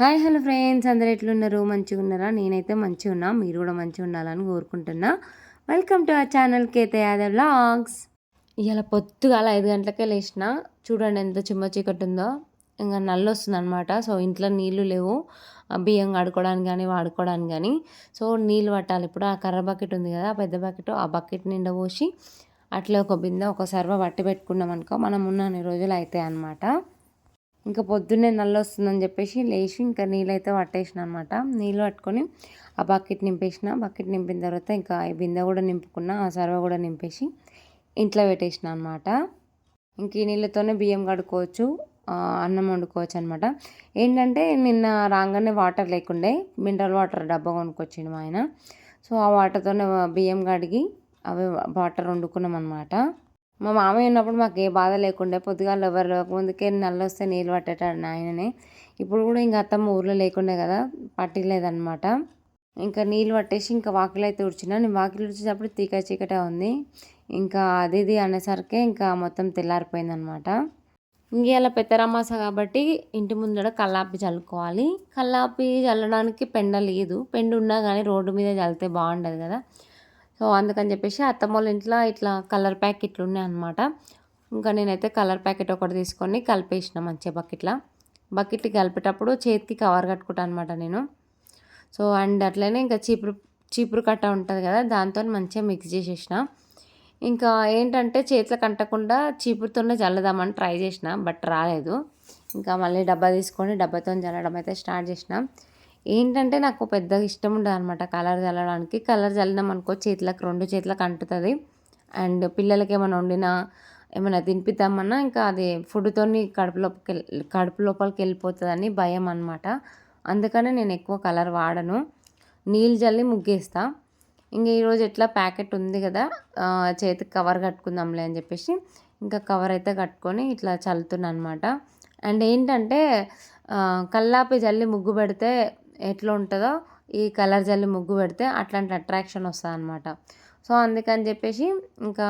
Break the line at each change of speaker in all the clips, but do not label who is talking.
Hi hello friends. అందరు ఎట్లున్నారు? మంచిగా ఉన్నారా నేనైతే మంచిగా ఉన్నా మీరు కూడా మంచిగా ఉండాలని కోరుకుంటున్నా. Welcome to our channel Kethe Yadav logs ఇలా పొద్దుగాల ఐదు గంటలకే లేచిన చూడండి ఎంత చిమ్మ చీకటి ఉందో. ఇంకా నల్ల వస్తుంది అనమాట సో ఇంట్లో నీళ్ళు లేవు. ఆ బియ్యం కడుకోవడానికి కానీ వాడుకోవడానికి కానీ సో నీళ్ళు పట్టాలి. ఇప్పుడు ఆ కర్ర బకెట్ ఉంది కదా పెద్ద బకెట్ ఆ బకెట్ నిండా పోసి అట్లా ఒక బిందె ఒక సర్వ పట్టి పెట్టుకున్నాం అనుకో మనం ఉన్న రోజులు అవుతాయి అనమాట ఇంకా పొద్దున్నే నల్ల వస్తుందని చెప్పేసి లేచి ఇంకా నీళ్ళు అయితే పట్టేసిన అనమాట నీళ్ళు పట్టుకొని ఆ బకెట్ నింపేసిన. బకెట్ నింపిన తర్వాత ఇంకా ఈ బిందె కూడా నింపుకున్న ఆ సర్వ కూడా నింపేసి ఇంట్లో పెట్టేసిన అనమాట ఇంక ఈ నీళ్ళతోనే బియ్యం కడుక్కోవచ్చు అన్నం వండుకోవచ్చు అనమాట. ఏంటంటే నిన్న రాగానే వాటర్ లేకుండే మినరల్ వాటర్ డబ్బా కొనుక్కొచ్చిండు మా ఆయన. సో ఆ వాటర్తోనే బియ్యం కడిగి అవి వాటర్ వండుకున్నాం అనమాట మా మామయ్య ఉన్నప్పుడు మాకు ఏ బాధ లేకుండే పొద్దుగాల ఎవరు ముందుకే నల్లు వస్తే నీళ్ళు పట్టేటాడు ఆయననే ఇప్పుడు కూడా ఇంకా అత్తమ్మ ఊర్లో లేకుండే కదా పట్టలేదన్నమాట. ఇంకా నీళ్ళు పట్టేసి ఇంకా వాకిలు అయితే ఉడిచిన నేను వాకిలు ఉడిచేటప్పుడు తీక చీకటే ఉంది. ఇంకా అది ఇది అనేసరికి ఇంకా మొత్తం తెల్లారిపోయిందనమాట అనమాట ఇంకేళ్ళ పెద్దరమాస కాబట్టి ఇంటి ముందర కల్లాపి చల్లుకోవాలి. కల్లాపి చల్లడానికి పెండ లేదు. పెండు ఉన్నా కానీ రోడ్డు మీద చల్లితే బాగుండదు కదా. సో అందుకని చెప్పేసి అత్తమ్మ వాళ్ళ ఇంట్లో ఇట్లా కలర్ ప్యాకెట్లు ఉన్నాయన్నమాట ఇంకా నేనైతే కలర్ ప్యాకెట్ ఒకటి తీసుకొని కలిపేసిన మంచిగా బకెట్లో. బకెట్ కలిపేటప్పుడు చేతికి కవర్ కట్టుకుంటాను అనమాట నేను. సో అండ్ అట్లనే ఇంకా చీపురు చీపురు కట్ట ఉంటుంది కదా దాంతో మంచిగా మిక్స్ చేసేసిన. ఇంకా ఏంటంటే చేతులకు అంటకుండా చీపురుతోనే చల్లదామని ట్రై చేసిన బట్ రాలేదు. ఇంకా మళ్ళీ డబ్బా తీసుకొని డబ్బాతో చల్లడం అయితే స్టార్ట్ చేసిన. ఏంటంటే నాకు పెద్దగా ఇష్టం ఉండదు అనమాట కలర్ చల్లడానికి. కలర్ చల్లినాం అనుకో చేతులకు రెండు చేతులకు అంటుతుంది. అండ్ పిల్లలకి ఏమైనా వండినా ఏమైనా తినిపిద్దామన్నా ఇంకా అది ఫుడ్తో కడుపు కడుపు లోపలికి వెళ్ళిపోతుందని భయం అనమాట అందుకనే నేను ఎక్కువ కలర్ వాడను. నీళ్ళు జల్లి ముగ్గేస్తా. ఇంక ఈరోజు ఎట్లా ప్యాకెట్ ఉంది కదా చేతికి కవర్ కట్టుకుందాంలే అని చెప్పేసి ఇంకా కవర్ అయితే కట్టుకొని ఇట్లా చల్లుతున్నా అనమాట అండ్ ఏంటంటే కల్లాపి జల్లి ముగ్గు పెడితే ఎట్లా ఉంటుందో ఈ కలర్ జల్లి ముగ్గు పెడితే అట్లాంటి అట్రాక్షన్ వస్తుంది అనమాట సో అందుకని చెప్పేసి ఇంకా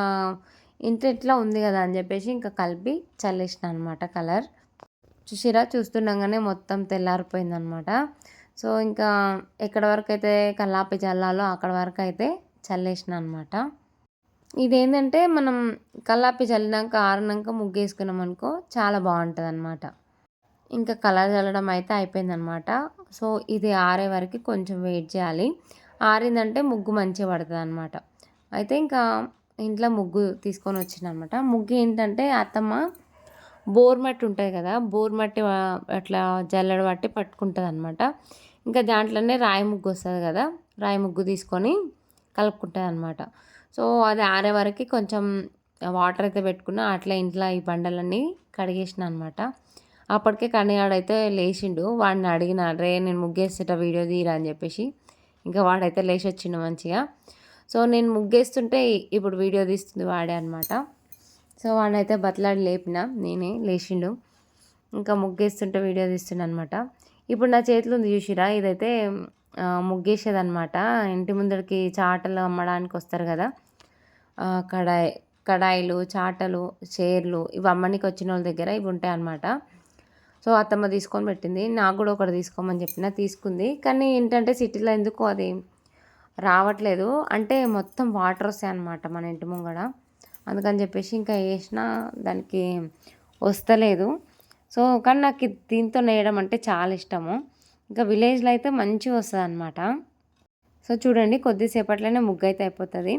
ఇంత ఇట్లా ఉంది కదా అని చెప్పేసి ఇంకా కలిపి చల్లేసిన అనమాట కలర్. చూసిరా? చూస్తుండగానే మొత్తం తెల్లారిపోయింది అనమాట సో ఇంకా ఎక్కడ వరకు అయితే కల్లాపి చల్లాలో అక్కడ వరకు అయితే చల్లేసిన అనమాట ఇదేంటంటే మనం కల్లాపి చల్లినాక ఆరినాక ముగ్గు వేసుకున్నాం అనుకో చాలా బాగుంటుంది అనమాట ఇంకా కలర్ చల్లడం అయితే అయిపోయిందనమాట. సో ఇది ఆరే వరకు కొంచెం వెయిట్ చేయాలి. ఆరిందంటే ముగ్గు మంచిగా పడుతుంది అనమాట అయితే ఇంకా ఇంట్లో ముగ్గు తీసుకొని వచ్చిందనమాట. ముగ్గు ఏంటంటే అత్తమ్మ బోర్ మట్టి ఉంటుంది కదా బోర్ మట్టి అట్లా జల్లడ పట్టి పట్టుకుంటుంది అనమాట ఇంకా దాంట్లోనే రాయి ముగ్గు వస్తుంది కదా రాయి ముగ్గు తీసుకొని కలుపుకుంటుంది అనమాట సో అది ఆరే వరకు కొంచెం వాటర్ అయితే పెట్టుకున్నా అట్లా ఇంట్లో ఈ బండలన్నీ కడిగేసిన అనమాట. అప్పటికే కన్నయ్యాడైతే లేచిండు. వాడిని అడిగిన రే నేను ముగ్గేసేట వీడియో తీరా అని చెప్పేసి. ఇంకా వాడైతే లేచి వచ్చిండు మంచిగా. సో నేను ముగ్గేస్తుంటే ఇప్పుడు వీడియో తీస్తుంది వాడే అనమాట సో వాడినైతే బతలాడి లేపిన. నేనే లేచిండు. ఇంకా ముగ్గేస్తుంటే వీడియో తీస్తుండే అనమాట ఇప్పుడు నా చేతిలో ఉంది చూసిరా? ఇదైతే ముగ్గేసేదనమాట ఇంటి ముందరికి చాటలు అమ్మడానికి వస్తారు కదా. కడాయి కడాయిలు చాటలు చీరలు ఇవి అమ్మనికి వచ్చిన వాళ్ళ దగ్గర ఇవి ఉంటాయి అన్నమాట సో అత్తమ్మ తీసుకొని పెట్టింది. నాకు కూడా ఒకటి తీసుకోమని చెప్పిన తీసుకుంది. కానీ ఏంటంటే సిటీలో ఎందుకు అది రావట్లేదు. అంటే మొత్తం వాటర్ వస్తాయి అనమాట మన ఇంటి ముంగడ. అందుకని చెప్పేసి ఇంకా వేసినా దానికి వస్తలేదు. సో కానీ నాకు దీంతో నేయడం అంటే చాలా ఇష్టము. ఇంకా విలేజ్లో అయితే మంచిగా వస్తుంది అనమాట సో చూడండి కొద్దిసేపట్లోనే ముగ్గు అయితే అయిపోతుంది.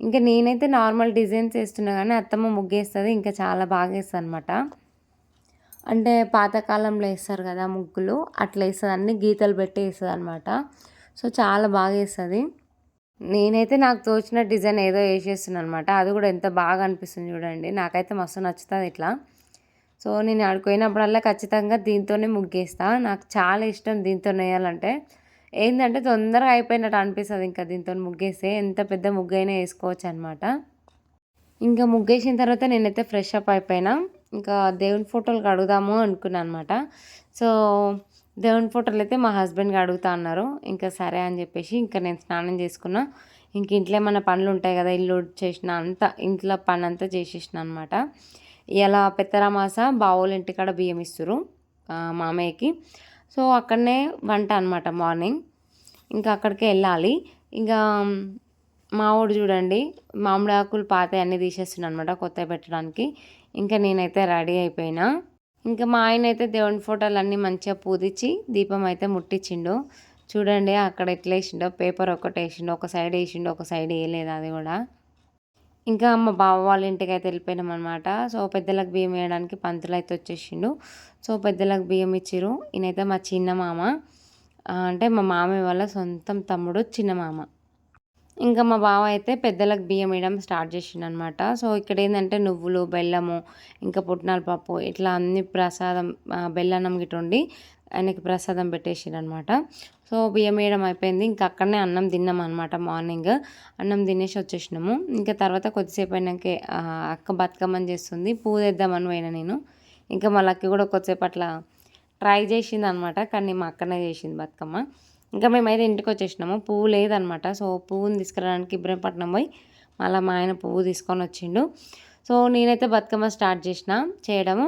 ఇంకా నేనైతే నార్మల్ డిజైన్స్ వేస్తున్నా కానీ అత్తమ్మ ముగ్గు వేస్తుంది ఇంకా చాలా బాగా వేస్తుంది అనమాట అంటే పాతకాలంలో వేస్తారు కదా ముగ్గులు అట్లా వేస్తుంది. అన్ని గీతలు పెట్టి వేస్తుంది అనమాట సో చాలా బాగా వేస్తుంది. నేనైతే నాకు తోచిన డిజైన్ ఏదో వేసేస్తున్నాను అనమాట అది కూడా ఎంత బాగా అనిపిస్తుంది చూడండి. నాకైతే మస్తు నచ్చుతుంది ఇట్లా. సో నేను ఆడుకోయినప్పుడల్లా ఖచ్చితంగా దీంతోనే ముగ్గేస్తా నాకు చాలా ఇష్టం దీంతో వేయాలంటే ఏంటంటే తొందరగా అయిపోయినట్టు అనిపిస్తుంది ఇంకా దీంతో ముగ్గేస్తే ఎంత పెద్ద ముగ్గు అయినా వేసుకోవచ్చు అనమాట ఇంకా ముగ్గేసిన తర్వాత నేనైతే ఫ్రెష్ అప్ అయిపోయినా. ఇంకా దేవుని ఫోటోలు కడుగుదాము అనుకున్నాను అనమాట సో దేవుని ఫోటోలు అయితే మా హస్బెండ్కి అడుగుతా అన్నారు. ఇంకా సరే అని చెప్పేసి ఇంకా నేను స్నానం చేసుకున్నా. ఇంక ఇంట్లో ఏమైనా పనులు ఉంటాయి కదా ఇల్లు చేసిన అంతా ఇంట్లో పని అంతా చేసేసిన అనమాట ఇలా పెత్తరామాస బావోళ్ళ ఇంటికాడ బియ్యం ఇస్తారు మామయ్యకి. సో అక్కడనే వంట అనమాట మార్నింగ్. ఇంకా అక్కడికే వెళ్ళాలి. ఇంకా మావోడు చూడండి మామిడి ఆకులు పాత అన్నీ తీసేస్తున్నాను అనమాట కొత్తవి పెట్టడానికి. ఇంకా నేనైతే రెడీ అయిపోయినా. ఇంకా మా ఆయన అయితే దేవుని ఫోటోలు అన్నీ మంచిగా పూదిచ్చి దీపం అయితే ముట్టించిండు చూడండి అక్కడ ఎట్లా వేసిండో పేపర్ ఒకటి వేసిండో ఒక సైడ్ వేసిండో ఒక సైడ్ వేయలేదు అది కూడా. ఇంకా మా బావ వాళ్ళ ఇంటికి అయితే వెళ్ళిపోయినాం అనమాట సో పెద్దలకు బియ్యం వేయడానికి పంతులు అయితే వచ్చేసిండు. సో పెద్దలకు బియ్యం ఇచ్చిరు ఈయనైతే మా చిన్న మామ. అంటే మా మామయ్య వాళ్ళ సొంతం తమ్ముడు చిన్న మామ. ఇంకా మా బావ అయితే పెద్దలకు బియ్యం వేయడం స్టార్ట్ చేసిండు అనమాట సో ఇక్కడ ఏంటంటే నువ్వులు బెల్లము ఇంకా పుట్నాల పప్పు ఇట్లా అన్ని ప్రసాదం బెల్లన్నం గిట్ట ఉండి ఆయనకి ప్రసాదం పెట్టేసిండు అనమాట సో బియ్యం వేయడం అయిపోయింది. ఇంకా అక్కడనే అన్నం తిన్నాం అనమాట మార్నింగ్. అన్నం తినేసి వచ్చేసినాము. ఇంకా తర్వాత కొద్దిసేపు అయినాక అక్క బతుకమ్మని చేస్తుంది. పూ తెద్దామని పోయినా నేను. ఇంకా మా లక్కి కూడా కొద్దిసేపు అట్లా ట్రై చేసింది అనమాట కానీ మా అక్కనే చేసింది బతుకమ్మ. ఇంకా మేమైతే ఇంటికి వచ్చేసినాము. పువ్వు లేదనమాట. సో పువ్వుని తీసుకురావడానికి ఇబ్రహీంపట్నం పోయి మళ్ళీ మా ఆయన పువ్వు తీసుకొని వచ్చిండు. సో నేనైతే బతుకమ్మ స్టార్ట్ చేసిన చేయడము.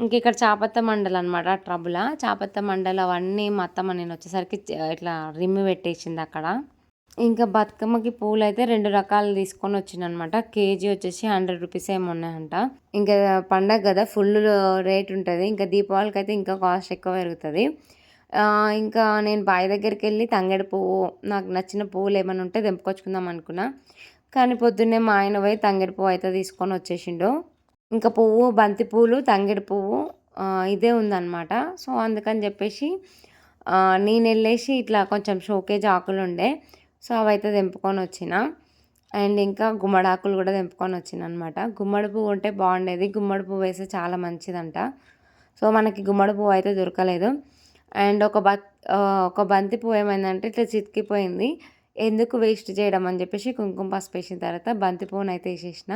ఇంక ఇక్కడ చాపత్త మండలి అనమాట ట్రబుల్. చాపత్త మండలి అవన్నీ మా అత్తమ్మ నేను వచ్చేసరికి ఇట్లా రిమ్మి పెట్టేసింది అక్కడ. ఇంకా బతుకమ్మకి పూలు అయితే రెండు రకాలు తీసుకొని వచ్చిందనమాట కేజీ వచ్చేసి హండ్రెడ్ రూపీస్ ఏమి ఉన్నాయంట. ఇంకా పండగ కదా ఫుల్ రేట్ ఉంటుంది. ఇంకా దీపావళికి అయితే ఇంకా కాస్ట్ ఎక్కువ పెరుగుతుంది. ఇంకా నేను బావి దగ్గరికి వెళ్ళి తంగేడు పువ్వు నాకు నచ్చిన పువ్వులు ఏమైనా ఉంటే తెంపుకొచ్చుకుందాం అనుకున్నా. కానీ పొద్దున్నే మా ఆయన పోయి తంగేడు పువ్వు అయితే తీసుకొని వచ్చేసిండు. ఇంకా పువ్వు బంతి పువ్వులు తంగేడు పువ్వు ఇదే ఉందన్నమాట. సో అందుకని చెప్పేసి నేను వెళ్ళేసి ఇట్లా కొంచెం షోకేజ్ ఆకులు ఉండే. సో అవైతే తెంపుకొని వచ్చిన. అండ్ ఇంకా గుమ్మడాకులు కూడా తెంపుకొని వచ్చిన అనమాట గుమ్మడి పువ్వు ఉంటే బాగుండేది. గుమ్మడి పువ్వు వేస్తే చాలా మంచిదంట. సో మనకి గుమ్మడి పువ్వు అయితే దొరకలేదు. అండ్ ఒక బత్ ఒక బంతి పువ్వు ఏమైందంటే ఇట్లా చితికిపోయింది. ఎందుకు వేస్ట్ చేయడం అని చెప్పేసి కుంకుమ పసుపు వేసిన తర్వాత బంతి పువ్వును అయితే వేసేసిన.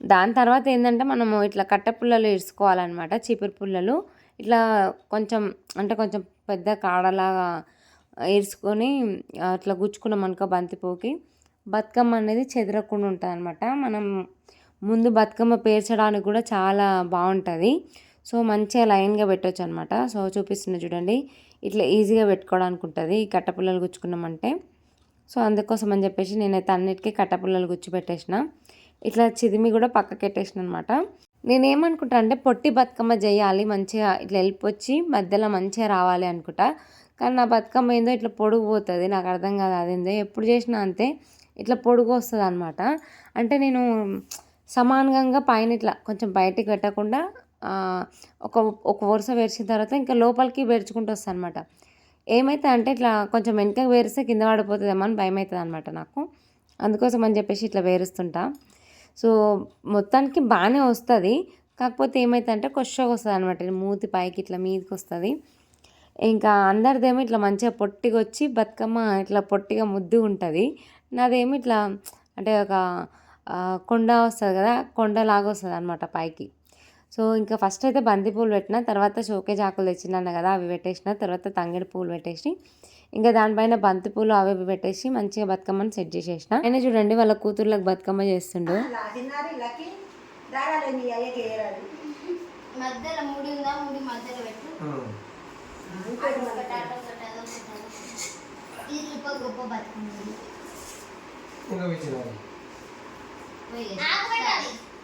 దాని తర్వాత ఏంటంటే మనము ఇట్లా కట్ట పుల్లలు ఇరుసుకోవాలన్నమాట చీపురు పుల్లలు. ఇట్లా కొంచెం అంటే కొంచెం పెద్ద కాడలాగా ఇరుసుకొని అట్లా గుచ్చుకున్నాం అనుకో బంతి పువ్వుకి. బతుకమ్మ అనేది చెదరకుండా ఉంటుంది అనమాట మనం ముందు బతుకమ్మ పేర్చడానికి కూడా చాలా బాగుంటుంది. సో మంచిగా లైన్గా పెట్టవచ్చు అనమాట సో చూపిస్తున్నా చూడండి. ఇట్లా ఈజీగా పెట్టుకోవడానికి ఉంటుంది ఈ కట్టపుల్లలు గుచ్చుకున్నామంటే. సో అందుకోసం అని చెప్పేసి నేనైతే అన్నిటికీ కట్టపుల్లలు గుచ్చి పెట్టేసిన ఇట్లా చిదిమి కూడా పక్కకెట్టేసిన అనమాట నేనేమనుకుంటా అంటే పొట్టి బతుకమ్మ చేయాలి మంచిగా ఇట్లా వెళ్ళిపోచ్చి మధ్యలో మంచిగా రావాలి అనుకుంటా. కానీ నా బతుకమ్మ ఏందో ఇట్లా పొడుగు పోతుంది నాకు అర్థం కాదు అదేందో ఎప్పుడు చేసినా అంతే ఇట్లా పొడుగు వస్తుంది అనమాట అంటే నేను సమానంగా పైన ఇట్లా కొంచెం బయటికి పెట్టకుండా ఒక ఒక వరుస వేర్చిన తర్వాత ఇంకా లోపలికి వేర్చుకుంటూ వస్తాను అనమాట ఏమైతే అంటే ఇట్లా కొంచెం వెనకకి వేరిస్తే కింద పడిపోతుందేమో అని భయం అవుతుంది అనమాట నాకు. అందుకోసం అని చెప్పేసి ఇట్లా వేరుస్తుంటా. సో మొత్తానికి బాగానే వస్తుంది. కాకపోతే ఏమైతే అంటే కొషగా వస్తుంది అనమాట మూతి పైకి ఇట్లా మీదకి వస్తుంది. ఇంకా అందరిదేమో ఇట్లా మంచిగా పొట్టిగా వచ్చి బతుకమ్మ ఇట్లా పొట్టిగా ముద్దు ఉంటుంది. నాదేమో ఇట్లా అంటే ఒక కొండ వస్తుంది కదా కొండలాగా వస్తుంది అనమాట పైకి. సో ఇంకా ఫస్ట్ అయితే బంతి పూలు పెట్టిన తర్వాత షోకేజ్ ఆకులు తెచ్చినాను కదా అవి పెట్టేసిన తర్వాత తంగేడు పూలు పెట్టేసి ఇంకా దానిపైన బంతి పూలు అవి పెట్టేసి మంచిగా బతుకమ్మని సెట్ చేసేసిన. ఆయన చూడండి వాళ్ళ కూతుర్లకు బతుకమ్మ చేస్తుండు.
మధ్యలో ముడి ఉందా? ముడి మధ్యలో పెట్టు. ఇది గొప్ప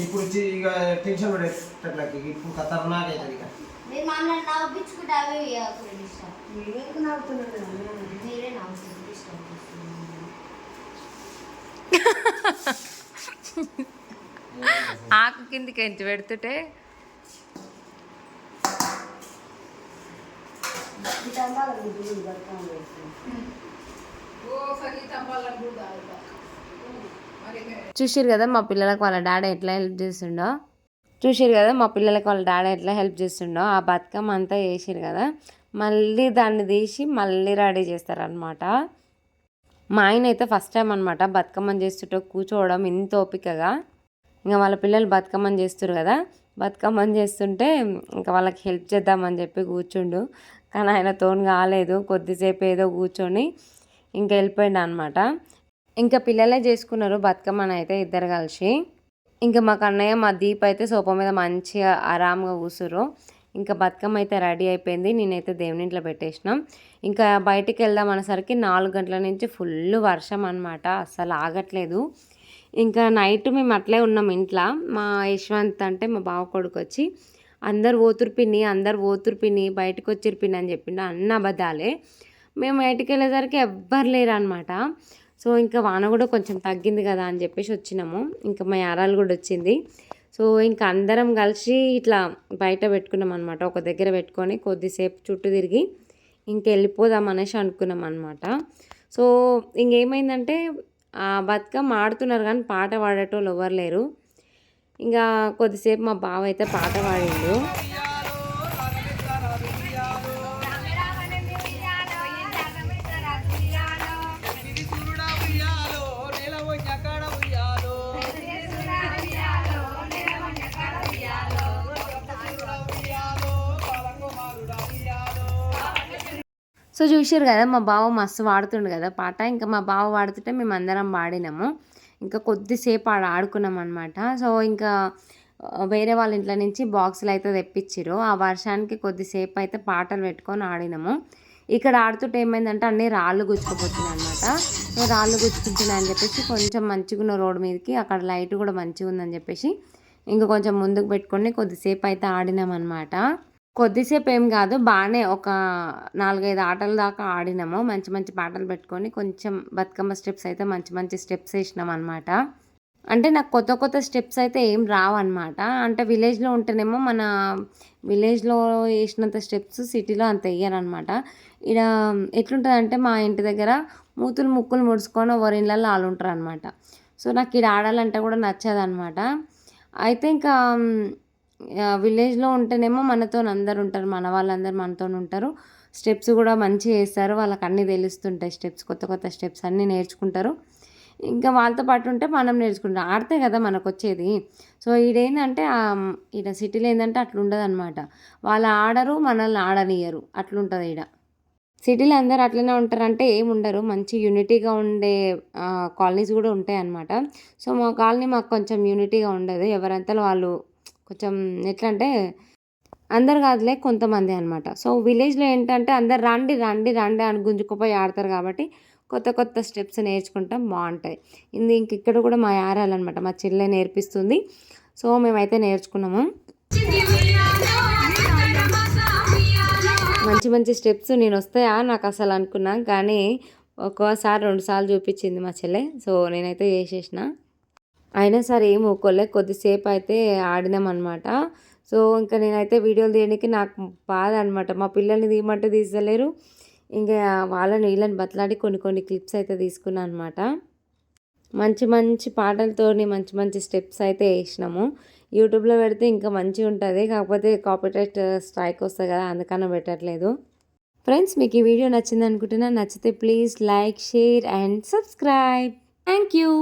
ఇప్పుడు వచ్చి ఇక టెన్షన్ పడేటట్లకి ఇప్పుడు ఖతర్నాక్ అవుతుంది ఇక.
మీరు మమ్మల్ని నవ్వించుకుంటే అవే అప్పుడు ఇష్టం. మీరే నవ్వుతుంది ఇష్టం
ఆకు కిందికి ఎంచి పెడుతుంటే చూసారు కదా మా పిల్లలకు వాళ్ళ డాడీ ఎట్లా హెల్ప్ చేస్తుండో? చూసారు కదా మా పిల్లలకు వాళ్ళ డాడీ ఎట్లా హెల్ప్ చేస్తుండో? ఆ బతుకమ్మ అంతా వేసారు కదా? మళ్ళీ దాన్ని తీసి మళ్ళీ రెడీ చేస్తారనమాట మా ఆయన అయితే ఫస్ట్ టైం అనమాట బతుకమ్మని చేస్తుంటే కూర్చోవడం ఇంత ఓపికగా. ఇంకా వాళ్ళ పిల్లలు బతుకమ్మని చేస్తారు కదా? బతుకమ్మని చేస్తుంటే ఇంకా వాళ్ళకి హెల్ప్ చేద్దామని చెప్పి కూర్చుండు. కానీ ఆయన తోను కాలేదు. కొద్దిసేపు ఏదో కూర్చొని ఇంకా వెళ్ళిపోయిండు అనమాట ఇంకా పిల్లలే చేసుకున్నారు బతుకమ్మని అయితే ఇద్దరు కలిసి. ఇంకా మా కన్నయ్య మా దీప్ అయితే సోఫా మీద మంచిగా ఆరాంగా కూసురు ఇంకా బతుకమ్మ అయితే రెడీ అయిపోయింది నేనైతే దేవుని ఇంట్లో పెట్టేసినాం. ఇంకా బయటికి వెళ్దాం అనేసరికి నాలుగు గంటల నుంచి ఫుల్ వర్షం అనమాట అస్సలు ఆగట్లేదు. ఇంకా నైట్ మేము అట్లే ఉన్నాం ఇంట్లో. మా యశ్వంత్ అంటే మా బావ కొడుకు వచ్చి అందరు ఓతురు పిన్ని అందరు ఓతురు పిన్ని బయటకు వచ్చిరు పిన్ని అని చెప్పిండు. అన్న అబద్ధాలే. మేము బయటికి వెళ్ళేసరికి ఎవ్వరు లేరు అనమాట సో ఇంకా వాన కూడా కొంచెం తగ్గింది కదా అని చెప్పేసి వచ్చినాము. ఇంకా మా యారాలు కూడా వచ్చింది. సో ఇంకా అందరం కలిసి ఇట్లా బయట పెట్టుకున్నాం అనమాట ఒక దగ్గర పెట్టుకొని కొద్దిసేపు చుట్టూ తిరిగి ఇంక వెళ్ళిపోదాం అనేసి అనుకున్నాం అనమాట సో ఇంకేమైందంటే ఆ బతుకమ్మ ఆడుతున్నారు కానీ పాట పాడేటోళ్ళు ఎవరు లేరు. ఇంకా కొద్దిసేపు మా బావ అయితే పాట పాడిండు. సో చూసారు కదా మా బావ మస్తు వాడుతుండు కదా పాట. ఇంకా మా బావ వాడుతుంటే మేము అందరం పాడినాము. ఇంకా కొద్దిసేపు ఆడ ఆడుకున్నాం అనమాట సో ఇంకా వేరే వాళ్ళ ఇంట్లో నుంచి బాక్సులు అయితే తెప్పించారు ఆ వర్షానికి కొద్దిసేపు అయితే పాటలు పెట్టుకొని ఆడినాము. ఇక్కడ ఆడుతుంటే ఏమైందంటే అన్ని రాళ్ళు గుచ్చుకుపోతున్నాయి అనమాట రాళ్ళు గుచ్చుకుంటున్నాయి అని చెప్పేసి కొంచెం మంచిగా ఉన్న రోడ్ మీదకి అక్కడ లైట్ కూడా మంచిగా ఉందని చెప్పేసి ఇంకా కొంచెం ముందుకు పెట్టుకొని కొద్దిసేపు అయితే ఆడినాం అనమాట కొద్దిసేపు ఏం కాదు బాగానే ఒక నాలుగైదు ఆటల దాకా ఆడినాము. మంచి మంచి పాటలు పెట్టుకొని కొంచెం బతుకమ్మ స్టెప్స్ అయితే మంచి మంచి స్టెప్స్ వేసినాం అనమాట అంటే నాకు కొత్త కొత్త స్టెప్స్ అయితే ఏం రావు అనమాట అంటే విలేజ్లో ఉంటేనేమో మన విలేజ్లో వేసినంత స్టెప్స్ సిటీలో అంత వేయరనమాట ఇక్కడ ఎట్లుంటుంది అంటే మా ఇంటి దగ్గర మూతులు ముక్కులు ముడుచుకొని ఎవరి ఇళ్ళల్లో వాళ్ళు ఉంటారు అనమాట సో నాకు ఇక్కడ ఆడాలంటే కూడా నచ్చదనమాట అయితే ఇంకా విలేజ్లో ఉంటేనేమో మనతో అందరు ఉంటారు మన వాళ్ళందరూ మనతో ఉంటారు. స్టెప్స్ కూడా మంచిగా వేస్తారు వాళ్ళకి అన్నీ తెలుస్తుంటాయి స్టెప్స్ కొత్త కొత్త స్టెప్స్ అన్నీ నేర్చుకుంటారు. ఇంకా వాళ్ళతో పాటు ఉంటే మనం నేర్చుకుంటాం. ఆడితే కదా మనకు వచ్చేది సో ఈడేంటంటే ఈడ సిటీలో ఏంటంటే అట్లుండదు అనమాట వాళ్ళు ఆడరు మనల్ని ఆడనియరు అట్లుంటుంది ఈడ. సిటీలో అందరు అట్లనే ఉంటారంటే ఏం ఉండరు మంచి యూనిటీగా ఉండే కాలనీస్ కూడా ఉంటాయి అన్నమాట సో మా కాలనీ మాకు కొంచెం యూనిటీగా ఉండదు. ఎవరంతా వాళ్ళు కొంచెం ఎట్లా అంటే అందరు కాదులే కొంతమంది అనమాట సో విలేజ్లో ఏంటంటే అందరు రండి రండి రండి అని గుంజుకుపోయి ఆడతారు కాబట్టి కొత్త కొత్త స్టెప్స్ నేర్చుకుంటాం బాగుంటాయి. ఇది ఇంక ఇక్కడ కూడా మా యారాలన్నమాట. మా చెల్లె నేర్పిస్తుంది. సో మేమైతే నేర్చుకున్నాము. మంచి మంచి స్టెప్స్ నేను వస్తాయా నాకు అసలు అనుకున్నా. కానీ ఒక్కోసారి రెండుసార్లు చూపించింది మా చెల్లె. సో నేనైతే చేసేసిన. అయినా సరే ఏం ఊకోలే కొద్దిసేపు అయితే ఆడినాం అనమాట సో ఇంకా నేనైతే వీడియోలు తీయడానికి నాకు బాధ అనమాట మా పిల్లల్ని తీయమంటే తీసలేరు ఇంకా వాళ్ళని వీళ్ళని బతలాడి కొన్ని కొన్ని క్లిప్స్ అయితే తీసుకున్నాను అనమాట మంచి మంచి పాటలతోని మంచి మంచి స్టెప్స్ అయితే వేసినాము. యూట్యూబ్లో పెడితే ఇంకా మంచిగా ఉంటుంది. కాకపోతే కాపీరైట్ స్ట్రైక్ వస్తుంది కదా అందుకని పెట్టట్లేదు. ఫ్రెండ్స్ మీకు ఈ వీడియో నచ్చింది అనుకుంటున్నా నచ్చితే please like share and subscribe. Thank you.